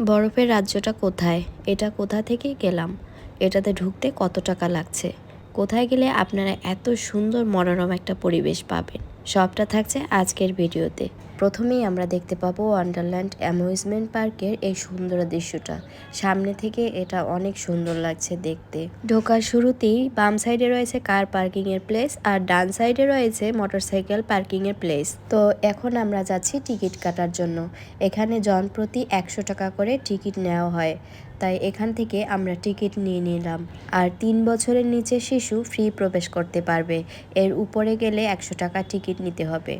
বরফের রাজ্যটা কোথায়? এটা কোথা থেকে গেলাম? এটাতে ঢুকতে কত টাকা লাগছে? কোথায় গেলে আপনারা এত সুন্দর মনোরম একটা পরিবেশ পাবেন? সবটা থাকছে আজকের ভিডিওতে। প্রথমেই আমরা দেখতে পাবো ওয়ান্ডারল্যান্ড অ্যামিউজমেন্ট পার্কের এই সুন্দর দৃশ্যটা। সামনে থেকে এটা অনেক সুন্দর লাগছে দেখতে। ঢোকার শুরুতেই বাম সাইডে রয়েছে কার পার্কিং এর প্লেস আর ডান সাইডে রয়েছে মোটরসাইকেল পার্কিং এর প্লেস তো এখন আমরা যাচ্ছি টিকিট কাটার জন্য। এখানে জন প্রতি একশো টাকা করে টিকিট নেওয়া হয়। তাই এখান থেকে আমরা টিকিট নিয়ে নিলাম। আর তিন বছরের নিচে শিশু ফ্রি প্রবেশ করতে পারবে। এর উপরে গেলে একশো টাকা টিকিট নিতে হবে।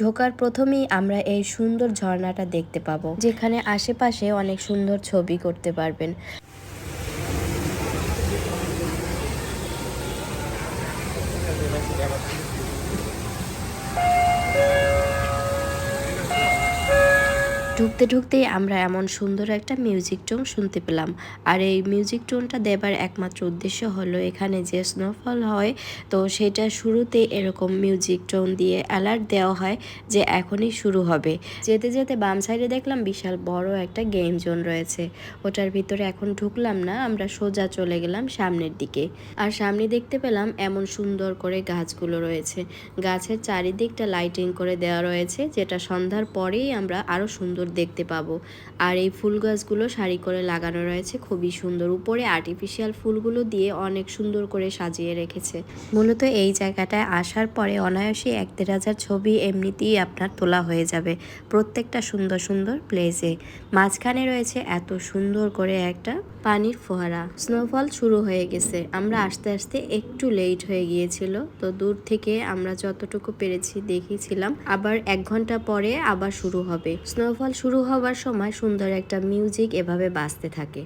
ঢোকার প্রথমেই আমরা এই সুন্দর ঝর্ণাটা দেখতে পাবো, যেখানে আশেপাশে অনেক সুন্দর ছবি করতে পারবেন। ঢুকতে ঢুকতেই আমরা এমন সুন্দর একটা মিউজিক টোন শুনতে পেলাম। আর এই মিউজিক টোনটা দেবার একমাত্র উদ্দেশ্য হলো এখানে যে স্নোফল হয়, তো সেটা শুরুতে এরকম মিউজিক টোন দিয়ে অ্যালার্ট দেওয়া হয় যে এখনই শুরু হবে। যেতে যেতে বাম সাইডে দেখলাম বিশাল বড় একটা গেম জোন রয়েছে। ওটার ভিতরে এখন ঢুকলাম না, আমরা সোজা চলে গেলাম সামনের দিকে। আর সামনে দেখতে পেলাম এমন সুন্দর করে গাছগুলো রয়েছে। গাছের চারিদিকটা লাইটিং করে দেওয়া রয়েছে, যেটা সন্ধ্যার পরেই আমরা আরও সুন্দর দেখতে পাবো। আর এই ফুল গাছগুলো সারি করে লাগানো রয়েছে, খুবই সুন্দর। উপরে আর্টিফিশিয়াল ফুলগুলো দিয়ে অনেক সুন্দর করে সাজিয়ে রেখেছে। মূলত এই জায়গাটায় আসার পরে অনায়াসে এক দেড় হাজার ছবি এমনিতেই আপনার তোলা হয়ে যাবে প্রত্যেকটা সুন্দর সুন্দর প্লেসে মাঝখানে রয়েছে এত সুন্দর করে একটা পানির ফোয়ারা। স্নোফল শুরু হয়ে গেছে। আমরা আস্তে আস্তে একটু লেট হয়ে গিয়েছিল, তো দূর থেকে আমরা যতটুকু পেরেছি দেখিয়েছিলাম। আবার এক ঘণ্টা পরে আবার শুরু হবে। স্নোফল শুরু হওয়ার সময় সুন্দর একটা মিউজিক এভাবে বাজতে থাকে।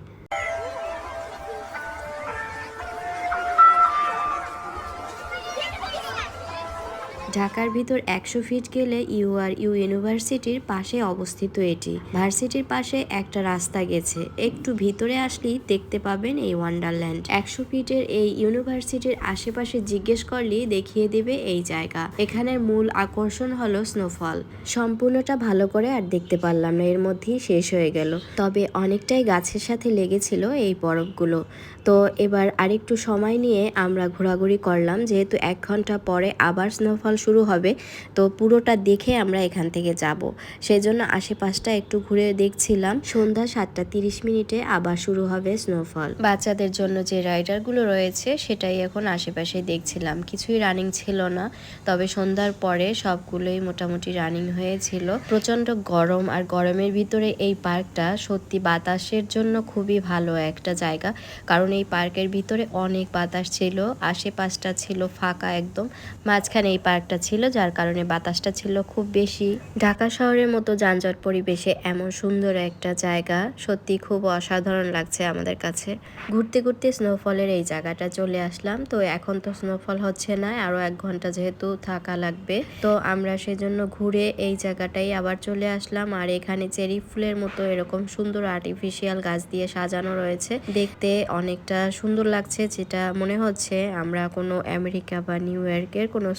ঢাকার ভিতর একশো ফিট গেলে ইউআর ইউ ইউনিভার্সিটির পাশে অবস্থিত এটি। ভার্সিটির পাশে একটা রাস্তা গেছে। একটু ভিতরে আসলেই দেখতে পাবেন এই ওয়ান্ডারল্যান্ড। একশো ফিটের এই ইউনিভার্সিটির আশেপাশে জিজ্ঞেস করলেই দেখিয়ে দেবে এই জায়গা। এখানের মূল আকর্ষণ হলো স্নোফল। সম্পূর্ণটা ভালো করে আর দেখতে পারলাম না, এর মধ্যেই শেষ হয়ে গেল। তবে অনেকটাই গাছের সাথে লেগেছিল এই বরফগুলো। তো এবার আরেকটু সময় নিয়ে আমরা ঘোরাঘুরি করলাম, যেহেতু এক ঘণ্টা পরে আবার স্নোফল শুরু হবে। তো পুরোটা দেখে আমরা এখান থেকে যাব। সেই জন্য আশেপাশটা একটু ঘুরে দেখছিলাম। সন্ধ্যা সাতটা তিরিশ মিনিটে আবার শুরু হবে স্নোফল বাচ্চাদের জন্য যে রাইডারগুলো রয়েছে, সেটাই এখন আশেপাশে দেখছিলাম। কিছুই রানিং ছিল না, তবে সন্ধ্যার পরে সবগুলোই মোটামুটি রানিং হয়েছিল। প্রচণ্ড গরম আর গরমের ভিতরে এই পার্কটা সত্যি বাতাসের জন্য খুবই ভালো একটা জায়গা। কারণ এই পার্কের ভিতরে অনেক বাতাস ছিল, আশেপাশটা ছিল ফাঁকা একদম। মাঝখানে এই পার্কটা ছিল, যার কারণে বাতাসটা ছিল খুব বেশি। ঢাকা শহরের মতো যানজট পরিবেশে এমন সুন্দর একটা জায়গা সত্যি খুব অসাধারণ লাগছে আমাদের কাছে। ঘুরতে ঘুরতে স্নোফলের এই জায়গাটা চলে আসলাম। তো এখন তো স্নোফল হচ্ছে না আরও এক ঘণ্টা যেহেতু থাকা লাগবে। তো আমরা সেজন্য ঘুরে এই জায়গাটাই আবার চলে আসলাম। আর এখানে চেরি ফুলের মতো এরকম সুন্দর আর্টিফিশিয়াল গাছ দিয়ে সাজানো রয়েছে। দেখতে অনেকটা সুন্দর লাগছে, যেটা মনে হচ্ছে আমরা কোনো আমেরিকা বা নিউ ইয়র্কের কোনো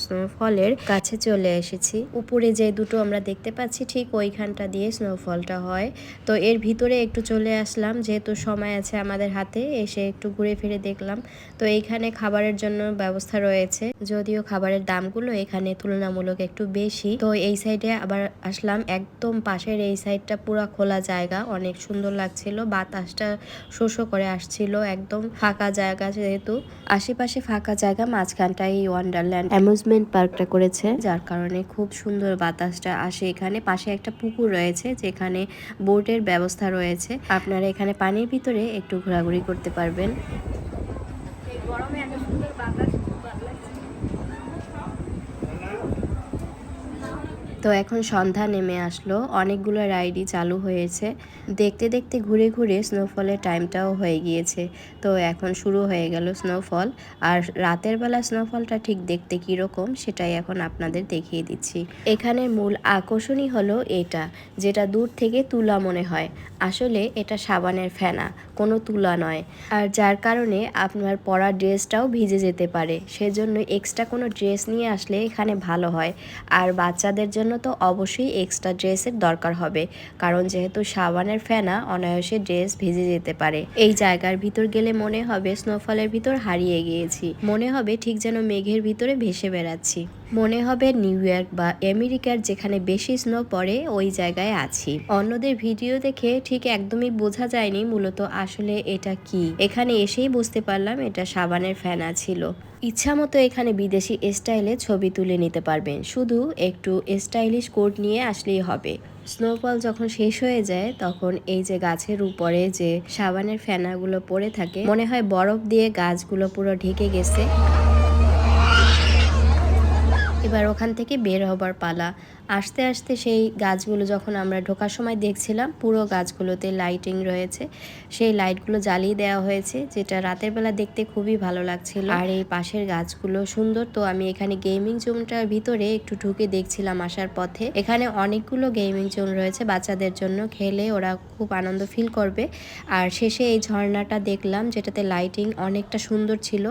স্নোফলের কাছে চলে এসেছি। উপরে যে দুটো আমরা দেখতে পাচ্ছি, ঠিক ওইখানটা দিয়ে স্নোফলটা হয়। তো এর ভিতরে একটু চলে আসলাম, যেহেতু সময় আছে আমাদের হাতে, এসে একটু ঘুরে ফিরে দেখলাম। তো এইখানে খাবারের জন্য ব্যবস্থা রয়েছে। যদিও খাবারের দামগুলো এখানে তুলনামূলক একটু বেশি। তো এই সাইডে আবার আসলাম, একদম পাশের এই সাইডটা পুরা খোলা জায়গা। অনেক সুন্দর লাগছিল, বাতাসটা শোষো করে আসছিল, একদম ফাঁকা জায়গা যেহেতু। আশেপাশে ফাঁকা জায়গা, মাঝখানটাই ওয়ান্ডারল্যান্ড অ্যামিউজমেন্ট পার্কটা করেছে। যার কারণে খুব সুন্দর বাতাসটা আসে এখানে। পাশে একটা পুকুর রয়েছে যেখানে বোটের ব্যবস্থা রয়েছে। আপনারা এখানে পানির ভিতরে একটু ঘোরাঘুরি করতে পারবেন গরমে এত সুন্দর বাতাস খুব ভালো লাগছে তো এখন সন্ধ্যা নেমে আসলো। অনেকগুলো রাইডই চালু হয়েছে। দেখতে দেখতে ঘুরে ঘুরে স্নোফলের টাইমটাও হয়ে গিয়েছে। তো এখন শুরু হয়ে গেল স্নোফল আর রাতের বেলা স্নোফলটা ঠিক দেখতে কীরকম, সেটাই এখন আপনাদের দেখিয়ে দিচ্ছি। এখানে মূল আকর্ষণই হলো এটা, যেটা দূর থেকে তুলা মনে হয়। আসলে এটা সাবানের ফেনা, কোনো তুলা নয়। আর যার কারণে আপনার পরা ড্রেসটাও ভিজে যেতে পারে। সেজন্য এক্সট্রা কোনো ড্রেস নিয়ে আসলে এখানে ভালো হয়। আর বাচ্চাদের জন্য তো অবশ্যই এক্সট্রা ড্রেসের দরকার হবে। কারণ যেহেতু সাবানের ফেনা অনায়াসে ড্রেস ভিজে যেতে পারে। এই জায়গার ভিতর গেলে মনে হবে স্নোফলের ভিতর হারিয়ে গিয়েছি। মনে হবে ঠিক যেন মেঘের ভিতরে ভেসে বেড়াচ্ছি। মনে হবে নিউ ইয়র্ক বা আমেরিকার যেখানে বেশি স্নো পড়ে, ওই জায়গায় আছি। অন্যদের ভিডিও দেখে ঠিক একদমই বোঝা যায়নি মূলত আসলে এটা কি। এখানে এসেই বুঝতে পারলাম এটা সাবানের ফেনা ছিল। ইচ্ছা মতো এখানে বিদেশি স্টাইলে ছবি তুলে নিতে পারবেন। শুধু একটু স্টাইলিশ কোট নিয়ে আসলেই হবে। স্নোফল যখন শেষ হয়ে যায়, তখন এই যে গাছের উপরে যে সাবানের ফেনাগুলো পড়ে থাকে, মনে হয় বরফ দিয়ে গাছগুলো পুরো ঢেকে গেছে। এবার ওখান থেকে বের হবার পালা। আস্তে আস্তে সেই গাছগুলো যখন আমরা ঢোকার সময় দেখছিলাম, পুরো গাছগুলোতে লাইটিং রয়েছে। সেই লাইটগুলো জ্বালিয়ে দেওয়া হয়েছে, যেটা রাতের বেলা দেখতে খুবই ভালো লাগছিল। আর এই পাশের গাছগুলো সুন্দর, তো আমি এখানে গেমিং জোনটার ভিতরে একটু ঢুকে দেখছিলাম আসার পথে। এখানে অনেকগুলো গেমিং জোন রয়েছে বাচ্চাদের জন্য, খেলে ওরা খুব আনন্দ ফিল করবে। আর শেষে এই ঝর্ণাটা দেখলাম, যেটাতে লাইটিং অনেকটা সুন্দর ছিল।